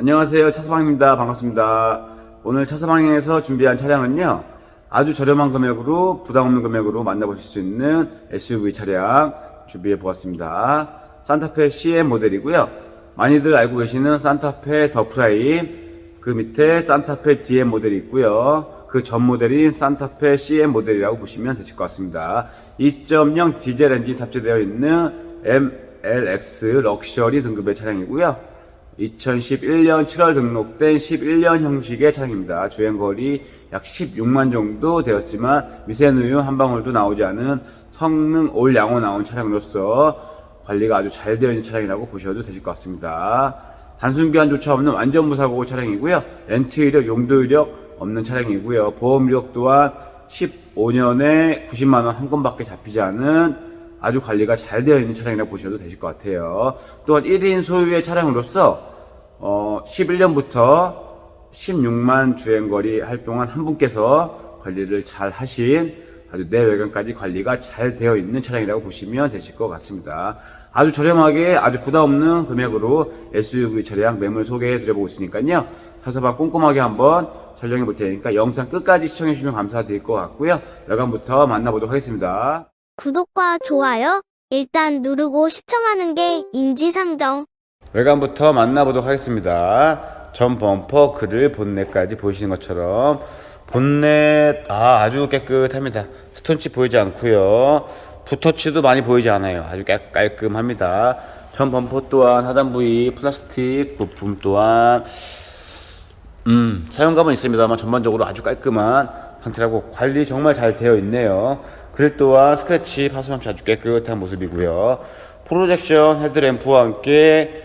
안녕하세요. 차서방입니다. 반갑습니다. 오늘 차서방에서 준비한 차량은요. 아주 저렴한 금액으로 부담 없는 금액으로 만나보실 수 있는 SUV 차량 준비해 보았습니다. 산타페 CM 모델이고요. 많이들 알고 계시는 산타페 더 프라임 그 밑에 산타페 DM 모델이 있고요. 그 전 모델인 산타페 CM 모델이라고 보시면 되실 것 같습니다. 2.0 디젤 엔진 탑재되어 있는 MLX 럭셔리 등급의 차량이고요. 2011년 7월 등록된 11년 형식의 차량입니다. 주행거리 약 16만 정도 되었지만 미세누유 한 방울도 나오지 않은 성능 올 양호 나온 차량으로서 관리가 아주 잘 되어 있는 차량이라고 보셔도 되실 것 같습니다. 단순 교환조차 없는 완전 무사고 차량이고요. 렌트 이력, 용도 이력 없는 차량이고요. 보험 이력 또한 15년에 90만 원 한 건밖에 잡히지 않은 아주 관리가 잘 되어 있는 차량이라고 보셔도 되실 것 같아요. 또한 1인 소유의 차량으로서 어, 11년부터 16만 주행거리 활동한 한 분께서 관리를 잘 하신 아주 내외관까지 관리가 잘 되어 있는 차량이라고 보시면 되실 것 같습니다. 아주 저렴하게 아주 부담 없는 금액으로 SUV 차량 매물 소개해 드려보고 있으니까요. 사서방 꼼꼼하게 한번 촬영해 볼 테니까 영상 끝까지 시청해 주시면 감사드릴 것 같고요. 여간부터 만나보도록 하겠습니다. 구독과 좋아요 일단 누르고 시청하는 게 인지상정. 외관부터 만나보도록 하겠습니다. 전 범퍼 그릴 본넷까지 보시는 것처럼 본넷 아, 아주 깨끗합니다. 스톤치 보이지 않고요. 붓터치도 많이 보이지 않아요. 아주 깔, 깔끔합니다. 전 범퍼 또한 하단 부위 플라스틱 부품 또한 음, 사용감은 있습니다만 전반적으로 아주 깔끔한 상태라고 관리 정말 잘 되어 있네요. 그릴 또한 스크래치 파손 없이 아주 깨끗한 모습이고요. 프로젝션 헤드램프와 함께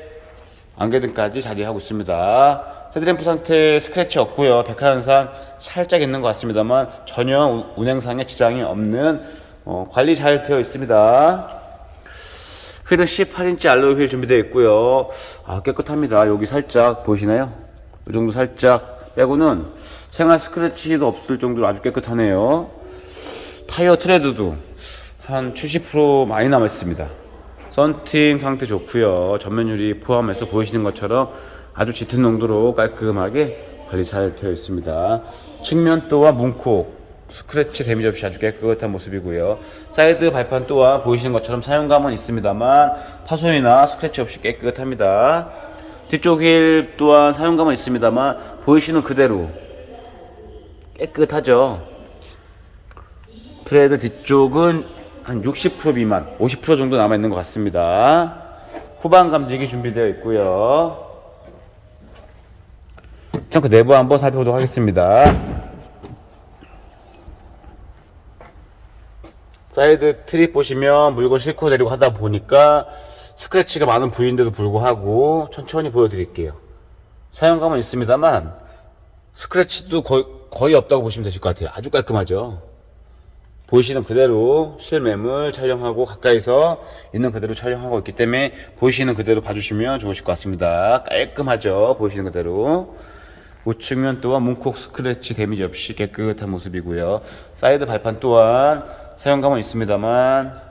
안개등까지 자리하고 있습니다. 헤드램프 상태 스크래치 없고요. 백화현상 살짝 있는 것 같습니다만 전혀 우- 운행상에 지장이 없는 어, 관리 잘 되어 있습니다. 휠은 18인치 알로이 휠 준비되어 있고요. 아, 깨끗합니다. 여기 살짝 보이시나요? 이 정도 살짝 빼고는 생활 스크래치도 없을 정도로 아주 깨끗하네요. 타이어 트레드도 한 70% 많이 남아 있습니다. 썬팅 상태 좋고요. 전면 유리 포함해서 보이시는 것처럼 아주 짙은 농도로 깔끔하게 관리 잘 되어 있습니다. 측면 또한 문콕 스크래치 데미지 없이 아주 깨끗한 모습이고요. 사이드 발판 또한 보이시는 것처럼 사용감은 있습니다만 파손이나 스크래치 없이 깨끗합니다. 뒤쪽 휠 또한 사용감은 있습니다만 보이시는 그대로 깨끗하죠. 트레이드 뒤쪽은 한 60% 미만, 50% 정도 남아 있는 것 같습니다. 후방 감지기 준비되어 있고요. 트렁크 내부 한번 살펴보도록 하겠습니다. 사이드 트립 보시면 물건 싣고 내리고 하다 보니까 스크래치가 많은 부위인데도 불구하고 천천히 보여드릴게요. 사용감은 있습니다만 스크래치도 거의, 거의 없다고 보시면 되실 것 같아요. 아주 깔끔하죠. 보이시는 그대로 실매물 촬영하고 가까이서 있는 그대로 촬영하고 있기 때문에 보이시는 그대로 봐주시면 좋으실 것 같습니다. 깔끔하죠. 보이시는 그대로. 우측면 또한 문콕 스크래치 데미지 없이 깨끗한 모습이고요. 사이드 발판 또한 사용감은 있습니다만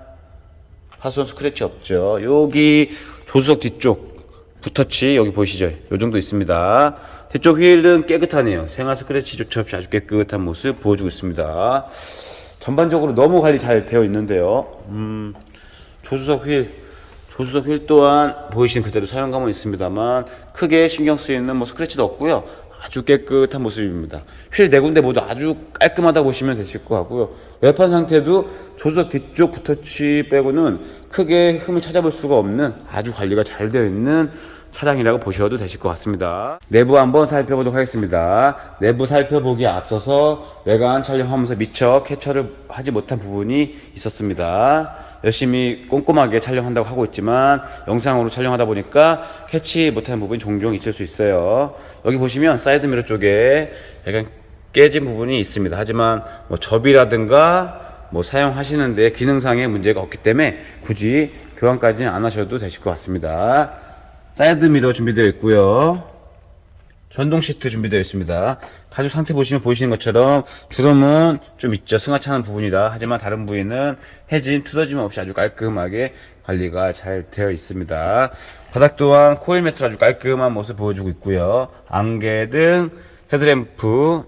파손 스크래치 없죠. 여기 조수석 뒤쪽 붓터치 여기 보이시죠? 요 정도 있습니다. 뒤쪽 휠은 깨끗하네요. 생활 스크래치조차 없이 아주 깨끗한 모습 보여주고 있습니다. 전반적으로 너무 관리 잘 되어 있는데요. 음, 조수석 휠, 조수석 휠 또한 보이시는 그대로 사용감은 있습니다만 크게 신경 쓰이는 뭐 스크래치도 없고요. 아주 깨끗한 모습입니다. 휠 네 군데 모두 아주 깔끔하다 보시면 되실 것 같고요. 외판 상태도 조수석 뒤쪽 붓터치 빼고는 크게 흠을 찾아볼 수가 없는 아주 관리가 잘 되어 있는 차량이라고 보셔도 되실 것 같습니다. 내부 한번 살펴보도록 하겠습니다. 내부 살펴보기에 앞서서 외관 촬영하면서 미처 캡처를 하지 못한 부분이 있었습니다. 열심히 꼼꼼하게 촬영한다고 하고 있지만 영상으로 촬영하다 보니까 캐치 못하는 부분이 종종 있을 수 있어요. 여기 보시면 사이드 미러 쪽에 약간 깨진 부분이 있습니다. 하지만 뭐 접이라든가 뭐 사용하시는데 기능상의 문제가 없기 때문에 굳이 교환까지는 안 하셔도 되실 것 같습니다. 사이드 미러 준비되어 있고요. 전동 시트 준비되어 있습니다. 가죽 상태 보시면 보이시는 것처럼 주름은 좀 있죠. 승하차는 부분이다. 하지만 다른 부위는 해진, 투더짐 없이 아주 깔끔하게 관리가 잘 되어 있습니다. 바닥 또한 코일 매트로 아주 깔끔한 모습 보여주고 있고요. 안개 등, 헤드램프,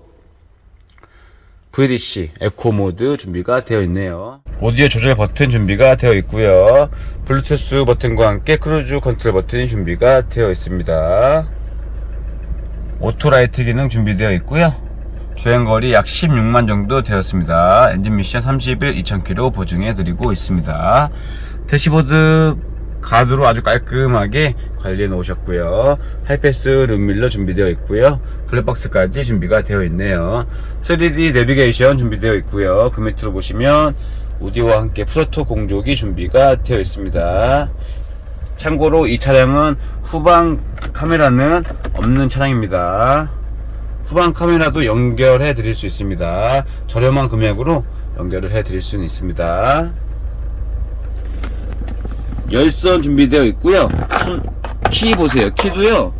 VDC, 에코 모드 준비가 되어 있네요. 오디오 조절 버튼 준비가 되어 있고요. 블루투스 버튼과 함께 크루즈 컨트롤 버튼이 준비가 되어 있습니다. 오토라이트 기능 준비되어 있고요. 주행거리 약 16만 정도 되었습니다. 엔진 미션 30일 2000km 보증해 드리고 있습니다. 대시보드 가드로 아주 깔끔하게 관리해 놓으셨고요. 하이패스 룸밀러 준비되어 있고요. 블랙박스까지 준비가 되어 있네요. 3D 내비게이션 준비되어 있고요. 그 밑으로 보시면 오디오와 함께 프로토 공조기 준비가 되어 있습니다. 참고로 이 차량은 후방 카메라는 없는 차량입니다. 후방 카메라도 연결해 드릴 수 있습니다. 저렴한 금액으로 연결을 해 드릴 수는 있습니다. 열선 준비되어 있고요. 순- 키 보세요. 키도요.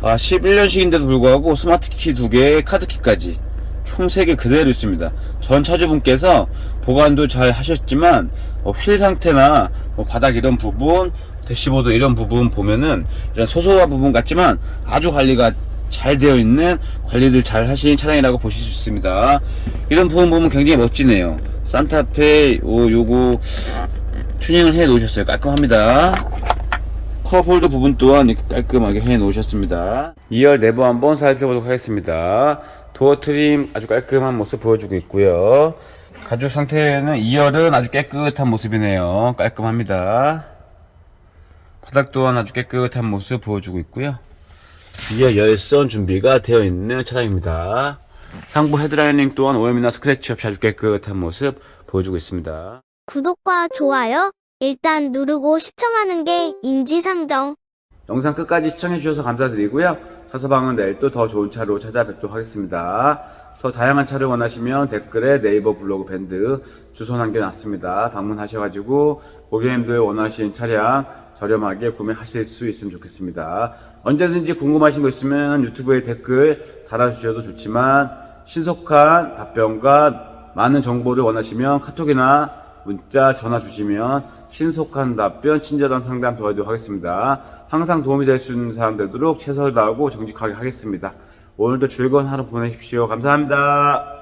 아, 11년식인데도 불구하고 스마트 키두 개, 카드 키까지 총 3개 그대로 있습니다. 전 차주분께서 보관도 잘 하셨지만 어, 휠 상태나 뭐 바닥 이런 부분, 대시보드 이런 부분 보면은 이런 소소한 부분 같지만 아주 관리가 잘 되어 있는 관리들 잘 하신 차량이라고 보실 수 있습니다. 이런 부분 보면 굉장히 멋지네요. 산타페 요 요거 튜닝을 해 놓으셨어요. 깔끔합니다. 컵홀더 부분 또한 깔끔하게 해 놓으셨습니다. 2열 내부 한번 살펴보도록 하겠습니다. 도어 트림 아주 깔끔한 모습 보여주고 있고요. 가죽 상태는 2열은 아주 깨끗한 모습이네요. 깔끔합니다. 바닥 또한 아주 깨끗한 모습 보여주고 있고요. 2열 열선 준비가 되어 있는 차량입니다. 상부 헤드라이닝 또한 오염이나 스크래치 없이 아주 깨끗한 모습 보여주고 있습니다. 구독과 좋아요 일단 누르고 시청하는 게 인지상정. 영상 끝까지 시청해주셔서 감사드리고요. 차서방은 내일 또 더 좋은 차로 찾아뵙도록 하겠습니다. 더 다양한 차를 원하시면 댓글에 네이버 블로그 밴드 주소 남겨놨습니다. 방문하셔가지고 고객님들 원하시는 차량 저렴하게 구매하실 수 있으면 좋겠습니다. 언제든지 궁금하신 거 있으면 유튜브에 댓글 달아주셔도 좋지만 신속한 답변과 많은 정보를 원하시면 카톡이나 문자, 전화 주시면 신속한 답변, 친절한 상담 도와드리도록 하겠습니다. 항상 도움이 될 수 있는 사람 되도록 최선을 다하고 정직하게 하겠습니다. 오늘도 즐거운 하루 보내십시오. 감사합니다.